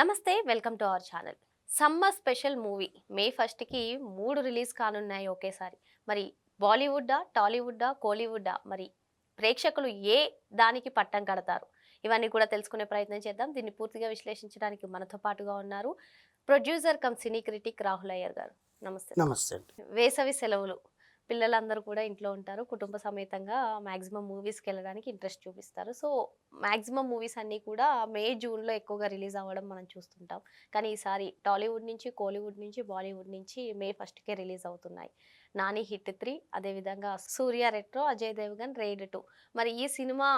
నమస్తే welcome to our channel. Summer special movie. May ఫస్ట్కి మూడు రిలీజ్ కానున్నాయి ఒకేసారి. మరి బాలీవుడ్డా టాలీవుడ్డా కోలీవుడ్డా? మరి ప్రేక్షకులు ఏ దానికి పట్టం కడతారు? ఇవన్నీ కూడా తెలుసుకునే ప్రయత్నం చేద్దాం. దీన్ని పూర్తిగా విశ్లేషించడానికి మనతో పాటుగా ఉన్నారు producer cum cine critic Rahul Iyer గారు. నమస్తే. నమస్తే వేసవి సెలవులు. పిల్లలందరూ కూడా ఇంట్లో ఉంటారు. కుటుంబ సమేతంగా మ్యాక్సిమం మూవీస్కి వెళ్ళడానికి ఇంట్రెస్ట్ చూపిస్తారు. సో మ్యాక్సిమం మూవీస్ అన్నీ కూడా మే జూన్లో ఎక్కువగా రిలీజ్ అవ్వడం మనం చూస్తుంటాం. కానీ ఈసారి టాలీవుడ్ నుంచి కోలీవుడ్ నుంచి బాలీవుడ్ నుంచి మే ఫస్ట్కే రిలీజ్ అవుతున్నాయి. నాని హిట్ త్రీ అదేవిధంగా Suriya retro Ajay Devgan raid two. మరి ఈ సినిమా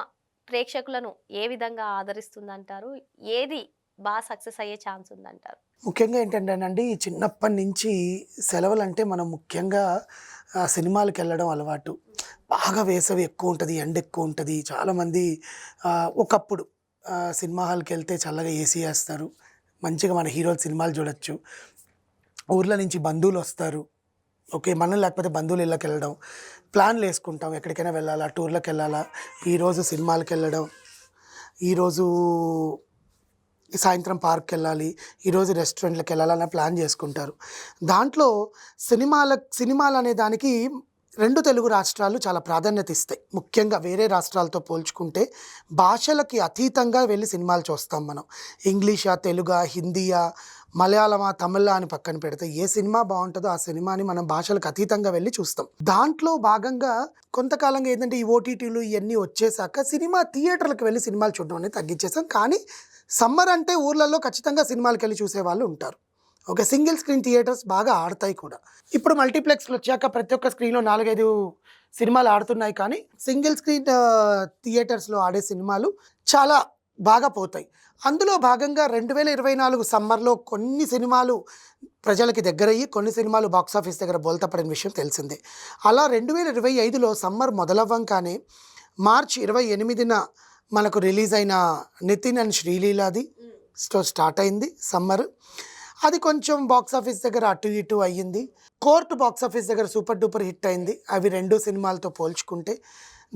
ప్రేక్షకులను ఏ విధంగా ఆదరిస్తుందంటారు? ఏది బాగా సక్సెస్ అయ్యే ఛాన్స్ ఉందంటారు? ముఖ్యంగా ఏంటంటేనండి చిన్నప్పటి నుంచి సెలవులు అంటే మనం ముఖ్యంగా సినిమాలకు వెళ్ళడం అలవాటు. బాగా వేసవి ఎక్కువ ఉంటుంది ఎండ ఎక్కువ ఉంటుంది. చాలామంది ఒకప్పుడు సినిమా హాల్కి వెళ్తే చల్లగా ఏసీ వేస్తారు. మంచిగా మన హీరోల సినిమాలు చూడొచ్చు. ఊర్ల నుంచి బంధువులు వస్తారు. ఓకే మనం లేకపోతే బంధువులు ఇళ్ళకి వెళ్ళడం ప్లాన్లు వేసుకుంటాం ఎక్కడికైనా వెళ్ళాలా టూర్లకు వెళ్ళాలా ఈరోజు సినిమాలకు వెళ్ళడం ఈరోజు ఈ సాయంత్రం పార్క్కి వెళ్ళాలి ఈరోజు రెస్టారెంట్లకు వెళ్ళాలని ప్లాన్ చేసుకుంటారు. దాంట్లో సినిమాల సినిమాలు అనే దానికి రెండు తెలుగు రాష్ట్రాలు చాలా ప్రాధాన్యత ఇస్తాయి. ముఖ్యంగా వేరే రాష్ట్రాలతో పోల్చుకుంటే భాషలకి అతీతంగా వెళ్ళి సినిమాలు చూస్తాం మనం. ఇంగ్లీషా తెలుగా హిందీయా మలయాళమా తమిళ అని పక్కన పెడితే ఏ సినిమా బాగుంటుందో ఆ సినిమాని మనం భాషలకు అతీతంగా వెళ్ళి చూస్తాం. దాంట్లో భాగంగా కొంతకాలంగా ఏంటంటే ఈ ఓటీటీలు ఇవన్నీ వచ్చేసాక సినిమా థియేటర్లకు వెళ్ళి సినిమాలు చూడడం అనేది తగ్గించేసాం. కానీ సమ్మర్ అంటే ఊర్లలో ఖచ్చితంగా సినిమాలకు వెళ్ళి చూసే వాళ్ళు ఉంటారు. ఓకే సింగిల్ స్క్రీన్ థియేటర్స్ బాగా ఆడతాయి కూడా. ఇప్పుడు మల్టీప్లెక్స్లు వచ్చాక ప్రతి ఒక్క స్క్రీన్లో నాలుగైదు సినిమాలు ఆడుతున్నాయి కానీ సింగిల్ స్క్రీన్ థియేటర్స్లో ఆడే సినిమాలు చాలా బాగా పోతాయి. అందులో భాగంగా రెండు వేల ఇరవై నాలుగు సమ్మర్లో కొన్ని సినిమాలు ప్రజలకి దగ్గరయ్యి కొన్ని సినిమాలు బాక్సాఫీస్ దగ్గర బోల్తపడిన విషయం తెలిసిందే. అలా రెండు వేల ఇరవై ఐదులో సమ్మర్ మొదలవ్వంగానే మార్చి ఇరవై ఎనిమిదిన మనకు రిలీజ్ అయిన నితిన్ అండ్ శ్రీలీలాది స్టో స్టార్ట్ అయింది సమ్మర్. అది కొంచెం బాక్స్ ఆఫీస్ దగ్గర అటు ఇటు అయ్యింది. కోర్ట్ బాక్స్ ఆఫీస్ దగ్గర సూపర్ డూపర్ హిట్ అయింది. అవి రెండు సినిమాలతో పోల్చుకుంటే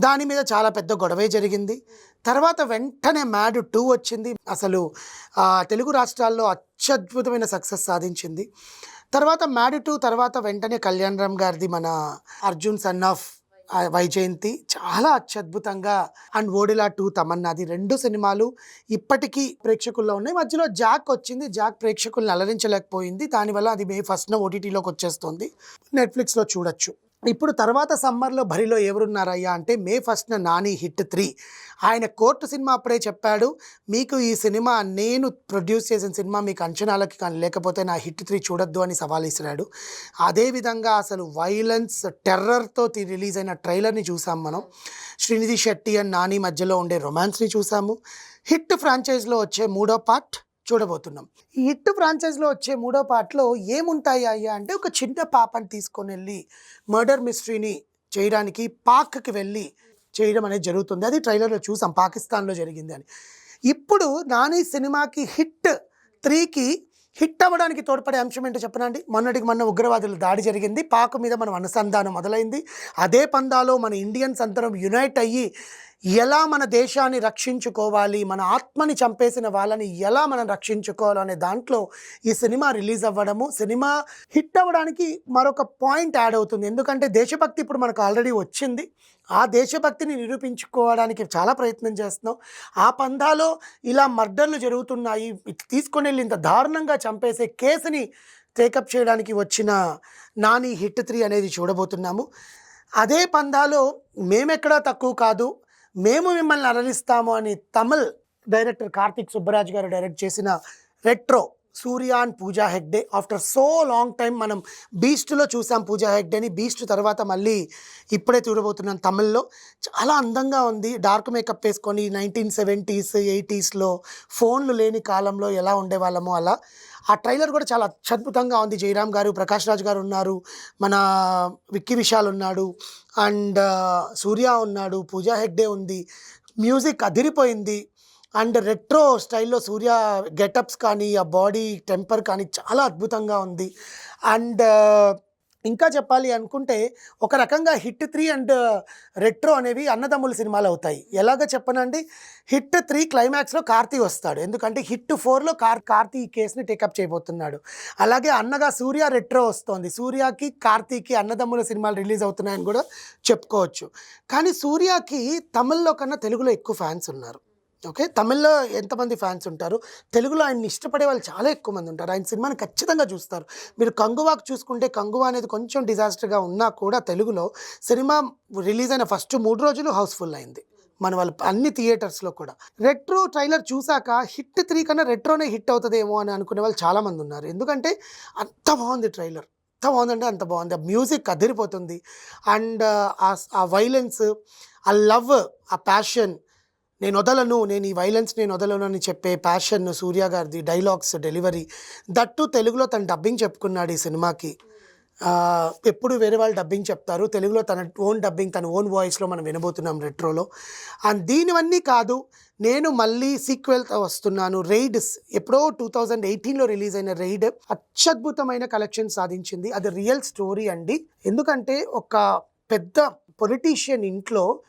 దాని మీద చాలా పెద్ద గొడవే జరిగింది. తర్వాత వెంటనే మ్యాడ్ టూ వచ్చింది. అసలు తెలుగు రాష్ట్రాల్లో అత్యద్భుతమైన సక్సెస్ సాధించింది. తర్వాత మ్యాడ్ టూ తర్వాత వెంటనే కళ్యాణ్ రామ్ గారిది మన అర్జున్ సన్ ఆఫ్ వైజయంతి చాలా అత్యద్భుతంగా అండ్ ఓడిలా టూ తమన్నాది రెండు సినిమాలు ఇప్పటికీ ప్రేక్షకుల్లో ఉన్నాయి. మధ్యలో జాక్ వచ్చింది. జాక్ ప్రేక్షకులను అలరించలేకపోయింది. దానివల్ల అది మే ఫస్ట్న ఓటీటీలోకి వచ్చేస్తుంది. నెట్ఫ్లిక్స్లో చూడొచ్చు. ఇప్పుడు తర్వాత సమ్మర్లో బరిలో ఎవరున్నారయ్యా అంటే మే ఫస్ట్న నాని హిట్ త్రీ. ఆయన కోర్టు సినిమా అప్పుడే చెప్పాడు మీకు ఈ సినిమా నేను ప్రొడ్యూస్ చేసిన సినిమా మీకు అంచనాలకి కానీ లేకపోతే నా హిట్ త్రీ చూడొద్దు అని సవాల్ ఇసిరాడు అదేవిధంగా అసలు వైలెన్స్ టెర్రర్తో రిలీజ్ అయిన ట్రైలర్ని చూసాం మనం. శ్రీనిధి శెట్టి అండ్ నాని మధ్యలో ఉండే రొమాన్స్ని చూసాము. హిట్ ఫ్రాంచైజ్లో వచ్చే మూడో పార్ట్ చూడబోతున్నాం. ఈ హిట్ ఫ్రాంచైజ్లో వచ్చే మూడో పార్ట్లో ఏముంటాయి అయ్యా అంటే ఒక చిన్న పాపని తీసుకొని వెళ్ళి మర్డర్ మిస్టరీని చేయడానికి పాక్కి వెళ్ళి చేయడం అనేది జరుగుతుంది. అది ట్రైలర్లో చూసాం పాకిస్తాన్లో జరిగింది అని. ఇప్పుడు నాని సినిమాకి హిట్ త్రీకి హిట్ అవ్వడానికి తోడ్పడే అంశం ఏంటో చెప్పనండి మొన్నటికి మొన్న ఉగ్రవాదుల దాడి జరిగింది. పాక్ మీద మనం అనుసంధానం మొదలైంది. అదే పందాలో మన ఇండియన్స్ అందరం యునైట్ అయ్యి ఎలా మన దేశాన్ని రక్షించుకోవాలి మన ఆత్మని చంపేసిన వాళ్ళని ఎలా మనం రక్షించుకోవాలనే దాంట్లో ఈ సినిమా రిలీజ్ అవ్వడము సినిమా హిట్ అవ్వడానికి మరొక పాయింట్ యాడ్ అవుతుంది. ఎందుకంటే దేశభక్తి ఇప్పుడు మనకు ఆల్రెడీ వచ్చింది. ఆ దేశభక్తిని నిరూపించుకోవడానికి చాలా ప్రయత్నం చేస్తున్నాం. ఆ పందాలో ఇలా మర్డర్లు జరుగుతున్నాయి. తీసుకొని వెళ్ళి ఇంత దారుణంగా చంపేసే కేసుని టేకప్ చేయడానికి వచ్చిన నాని హిట్ త్రీ అనేది చూడబోతున్నాము. అదే పందాలో మేమెక్కడా తక్కువ కాదు మేము మిమ్మల్ని అలరిస్తాము అని తమిళ్ డైరెక్టర్ కార్తిక్ సుబ్బరాజ్ గారు డైరెక్ట్ చేసిన retro Suriya and Pooja Hegde. After so long time మనం బీస్ట్లో చూసాం పూజా హెగ్డేని. బీస్ట్ తర్వాత మళ్ళీ ఇప్పుడే చూడబోతున్నాం తమిళ్ళో. చాలా అందంగా ఉంది. డార్క్ మేకప్ వేసుకొని నైన్టీన్ సెవెంటీస్ ఎయిటీస్లో ఫోన్లు లేని కాలంలో ఎలా ఉండేవాళ్ళమో అలా. ఆ ట్రైలర్ కూడా చాలా అత్యద్భుతంగా ఉంది. జయరామ్ గారు ప్రకాష్ రాజ్ గారు ఉన్నారు. మన విక్కీ విశాల్ ఉన్నాడు. అండ్ సూర్య ఉన్నాడు. పూజా హెగ్డే ఉంది. మ్యూజిక్ అదిరిపోయింది. అండ్ రెట్రో స్టైల్లో సూర్య గెటప్స్ కానీ ఆ బాడీ టెంపర్ కానీ చాలా అద్భుతంగా ఉంది. అండ్ ఇంకా చెప్పాలి అనుకుంటే ఒక రకంగా హిట్ త్రీ అండ్ రెట్రో అనేవి అన్నదమ్ముల సినిమాలు అవుతాయి. ఎలాగ చెప్పనండి? హిట్ త్రీ క్లైమాక్స్లో కార్తీ వస్తాడు. ఎందుకంటే హిట్ ఫోర్లో కార్ కార్తీ ఈ కేసుని టేకప్ చేయబోతున్నాడు. అలాగే అన్నగా సూర్య రెట్రో వస్తోంది. సూర్యకి కార్తీకి అన్నదమ్ముల సినిమాలు రిలీజ్ అవుతున్నాయని కూడా చెప్పుకోవచ్చు. కానీ సూర్యకి తమిళ్ళో కన్నా తెలుగులో ఎక్కువ ఫ్యాన్స్ ఉన్నారు. ఓకే? తమిళ్ళో ఎంతమంది ఫ్యాన్స్ ఉంటారు? తెలుగులో ఆయన్ని ఇష్టపడే వాళ్ళు చాలా ఎక్కువ మంది ఉంటారు. ఆయన సినిమాని ఖచ్చితంగా చూస్తారు. మీరు కంగువాకు చూసుకుంటే కంగువా అనేది కొంచెం డిజాస్టర్గా ఉన్నా కూడా తెలుగులో సినిమా రిలీజ్ అయిన ఫస్ట్ మూడు రోజులు హౌస్ఫుల్ అయింది. మన వాళ్ళ అన్ని థియేటర్స్లో కూడా. రెట్రో ట్రైలర్ చూసాక హిట్ త్రీ కన్నా రెట్రోనే హిట్ అవుతుందేమో అని అనుకునే వాళ్ళు చాలామంది ఉన్నారు. ఎందుకంటే అంత బాగుంది ట్రైలర్. అంత బాగుందంటే అంత బాగుంది. ఆ మ్యూజిక్ అదిరిపోతుంది. అండ్ ఆ వైలెన్స్ ఆ లవ్ ఆ ప్యాషన్ నేను వదలను నేను ఈ వైలెన్స్ నేను వదలను అని చెప్పే ప్యాషన్ సూర్య గారిది డైలాగ్స్ డెలివరీ దట్టు తెలుగులో తను డబ్బింగ్ చెప్పుకున్నాడు ఈ సినిమాకి. ఎప్పుడు వేరే వాళ్ళు డబ్బింగ్ చెప్తారు. తెలుగులో తన ఓన్ డబ్బింగ్ తన ఓన్ వాయిస్లో మనం వినబోతున్నాం రెట్రోలో అండ్ దీనివన్నీ కాదు నేను మళ్ళీ సీక్వెల్తో వస్తున్నాను. రెయిడ్స్ ఎప్పుడో టూ థౌజండ్ ఎయిటీన్లో రిలీజ్ అయిన రైడ్ అత్యద్భుతమైన కలెక్షన్ సాధించింది. అది రియల్ స్టోరీ అండి. ఎందుకంటే ఒక పెద్ద పొలిటీషియన్ ఇంట్లో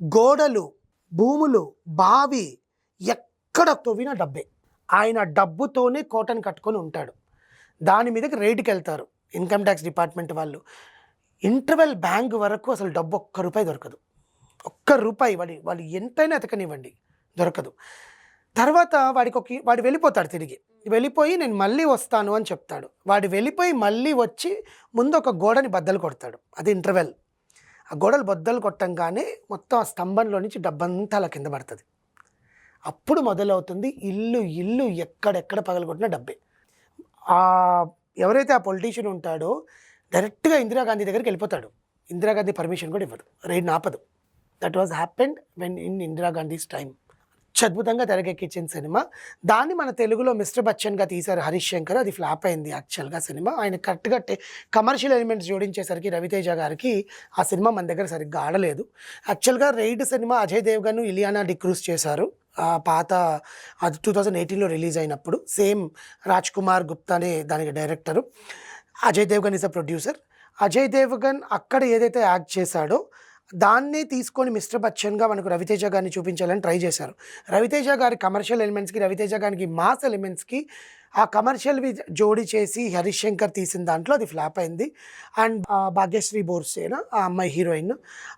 గోడలు భూములు బావి ఎక్కడ తవ్విన డబ్బే. ఆయన డబ్బుతోనే కోటను కట్టుకొని ఉంటాడు. దాని మీదకి రైడ్కి వెళ్తారు ఇన్కమ్ ట్యాక్స్ డిపార్ట్మెంట్ వాళ్ళు. ఇంటర్వెల్ బ్యాంక్ వరకు అసలు డబ్బు ఒక్క రూపాయి దొరకదు. ఒక్క రూపాయి వాడి వాళ్ళు ఎంతైనా ఎతకనివ్వండి. దొరకదు. తర్వాత వాడికి ఒక వాడు వెళ్ళిపోతాడు తిరిగి. వెళ్ళిపోయి నేను మళ్ళీ వస్తాను అని చెప్తాడు. వాడు వెళ్ళిపోయి మళ్ళీ వచ్చి ముందు ఒక గోడని బద్దలు కొడతాడు. అది ఇంటర్వెల్. ఆ గోడలు బొద్దలు కొట్టంగానే మొత్తం ఆ స్తంభంలో నుంచి డబ్బంతా అలా కింద పడుతుంది. అప్పుడు మొదలవుతుంది ఇల్లు ఇల్లు ఎక్కడెక్కడ పగలగొట్టిన డబ్బే. ఆ ఎవరైతే ఆ పొలిటీషియన్ ఉంటాడో డైరెక్ట్గా ఇందిరాగాంధీ దగ్గరికి వెళ్ళిపోతాడు. ఇందిరాగాంధీ పర్మిషన్ కూడా ఇవ్వదు రైడ్ ఆపదు that was happened when in ఇందిరాగాంధీస్ టైం అద్భుతంగా తెరకెక్కించిన సినిమా. దాన్ని మన తెలుగులో మిస్టర్ బచ్చన్గా తీశారు హరీష్ శంకర్. అది ఫ్లాప్ అయింది యాక్చువల్గా సినిమా. ఆయన కరెక్ట్గా కమర్షియల్ ఎలిమెంట్స్ జోడించేసరికి రవితేజ గారికి ఆ సినిమా మన దగ్గర సరిగ్గా ఆడలేదు. యాక్చువల్గా రైడ్ సినిమా అజయ్ దేవ్గన్ ఇలియానా డిక్రూజ్ చేశారు. ఆ పాత అది టూ థౌజండ్ ఎయిటీన్లో రిలీజ్ అయినప్పుడు. సేమ్ రాజ్ కుమార్ గుప్తానే దానికి director. Ajay Devgan is a producer. Ajay Devgan అక్కడ ఏదైతే యాక్ట్ చేశాడో దాన్నే తీసుకొని మిస్టర్ బచ్చన్గా మనకు రవితేజ గారిని చూపించాలని ట్రై చేశారు. రవితేజ గారి కమర్షియల్ ఎలిమెంట్స్కి రవితేజ గారికి మాస్ ఎలిమెంట్స్కి ఆ కమర్షియల్వి జోడి చేసి హరీష్ శంకర్ తీసిన దాంట్లో అది ఫ్లాప్ అయింది. అండ్ భాగ్యశ్రీ బోర్సేన ఆ అమ్మాయి హీరోయిన్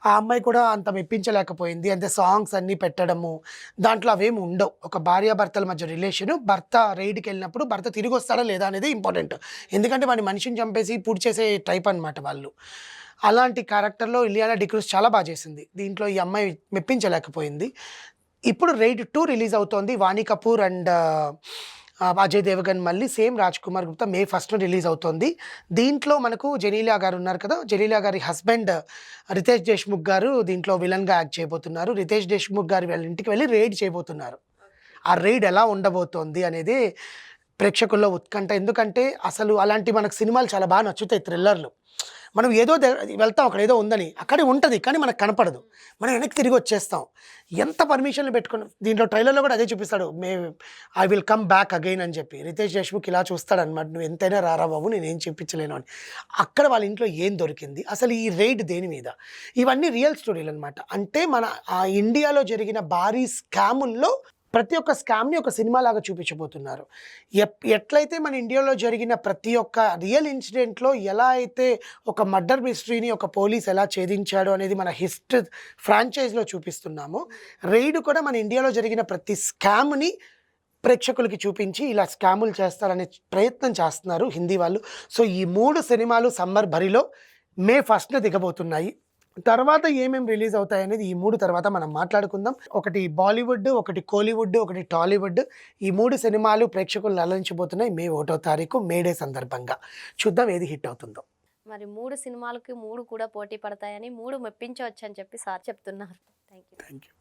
ఆ అమ్మాయి కూడా అంత మెప్పించలేకపోయింది. అంటే సాంగ్స్ అన్నీ పెట్టడము దాంట్లో అవేమి ఉండవు. ఒక భార్యాభర్తల మధ్య రిలేషన్ భర్త రైడ్కి వెళ్ళినప్పుడు భర్త తిరిగి వస్తాడా లేదా అనేది ఇంపార్టెంట్. ఎందుకంటే వాడిని మనిషిని చంపేసి పూర్తి చేసే టైప్ అనమాట వాళ్ళు. అలాంటి క్యారెక్టర్లో ఇలియానా డిక్రూస్ చాలా బాగా చేసింది. దీంట్లో ఈ అమ్మాయి మెప్పించలేకపోయింది. ఇప్పుడు రైడ్ టూ రిలీజ్ అవుతోంది. వాణి కపూర్ అండ్ అజయ్ దేవగన్ మళ్ళీ same Raj Kumar Gupta May first release అవుతోంది. దీంట్లో మనకు జెనీలా గారు ఉన్నారు కదా. జెనీలా గారి హస్బెండ్ రితేష్ దేశ్ముఖ్ గారు దీంట్లో విలన్గా యాక్ట్ చేయబోతున్నారు. రితేష్ దేశ్ముఖ్ గారు వాళ్ళ ఇంటికి వెళ్ళి రైడ్ చేయబోతున్నారు. ఆ రైడ్ ఎలా ఉండబోతోంది అనేది ప్రేక్షకుల్లో ఉత్కంఠ. ఎందుకంటే అసలు అలాంటి మనకు సినిమాలు చాలా బాగా నచ్చుతాయి థ్రిల్లర్లు. మనం ఏదో వెళ్తాం అక్కడ ఏదో ఉందని. అక్కడే ఉంటుంది కానీ మనకు కనపడదు. మనం వెనక్కి తిరిగి వచ్చేస్తాం. ఎంత పర్మిషన్లు పెట్టుకుని దీంట్లో ట్రైలర్లో కూడా అదే చూపిస్తాడు. May I will come back again అని చెప్పి. రితేష్ దేశ్ముఖ్ ఇలా చూస్తాడు అనమాట నువ్వు ఎంతైనా రారా బాబు నేను ఏం చెప్పించలేను అని. అక్కడ వాళ్ళ ఇంట్లో ఏం దొరికింది? అసలు ఈ రైడ్ దేని మీద? ఇవన్నీ రియల్ స్టోరీలు అనమాట అంటే మన ఆ ఇండియాలో జరిగిన భారీ స్కాముల్లో ప్రతి ఒక్క స్కామ్ని ఒక సినిమా లాగా చూపించబోతున్నారు ఎట్లయితే మన ఇండియాలో జరిగిన ప్రతి ఒక్క రియల్ ఇన్సిడెంట్లో ఎలా అయితే ఒక మర్డర్ మిస్టరీని ఒక పోలీస్ ఎలా ఛేదించాడు అనేది మన హిస్టరీ ఫ్రాంచైజ్లో చూపిస్తున్నామో. రైడ్ కూడా మన ఇండియాలో జరిగిన ప్రతి స్కామ్ని ప్రేక్షకులకి చూపించి ఇలా స్కాములు చేస్తారనే ప్రయత్నం చేస్తున్నారు హిందీ వాళ్ళు. సో ఈ మూడు సినిమాలు సమ్మర్ బరిలో మే ఫస్ట్న దిగబోతున్నాయి. తర్వాత ఏమేమి రిలీజ్ అవుతాయి అనేది ఈ మూడు తర్వాత మనం మాట్లాడుకుందాం. ఒకటి బాలీవుడ్ ఒకటి కోలీవుడ్ ఒకటి టాలీవుడ్. ఈ మూడు సినిమాలు ప్రేక్షకులను అలరించబోతున్నాయి మే ఒకటో తారీఖు మేడే సందర్భంగా. చూద్దాం ఏది హిట్ అవుతుందో. మరి మూడు సినిమాలకి మూడు కూడా పోటీ పడతాయని మూడు మెప్పించవచ్చు అని చెప్పి సార్ చెప్తున్నారు. Thank you thank you